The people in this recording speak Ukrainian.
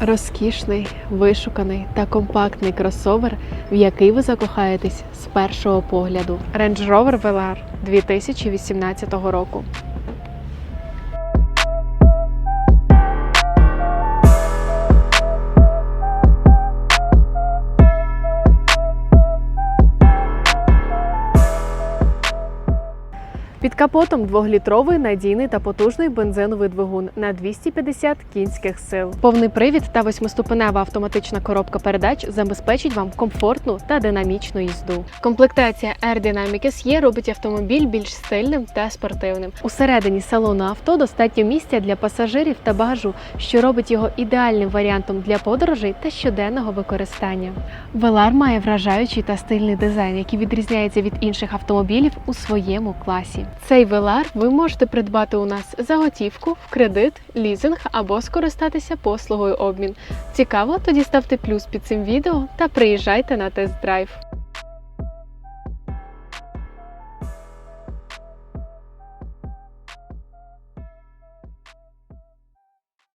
Розкішний, вишуканий та компактний кросовер, в який ви закохаєтесь з першого погляду. Range Rover Velar 2018 року. Під капотом двохлітровий надійний та потужний бензиновий двигун на 250 кінських сил. Повний привід та восьмиступенева автоматична коробка передач забезпечить вам комфортну та динамічну їзду. Комплектація Air Dynamic SE робить автомобіль більш стильним та спортивним. Усередині салону авто достатньо місця для пасажирів та багажу, що робить його ідеальним варіантом для подорожей та щоденного використання. Velar має вражаючий та стильний дизайн, який відрізняється від інших автомобілів у своєму класі. Цей велар ви можете придбати у нас за готівку, в кредит, лізинг або скористатися послугою обмін. Цікаво? Тоді ставте плюс під цим відео та приїжджайте на тест-драйв.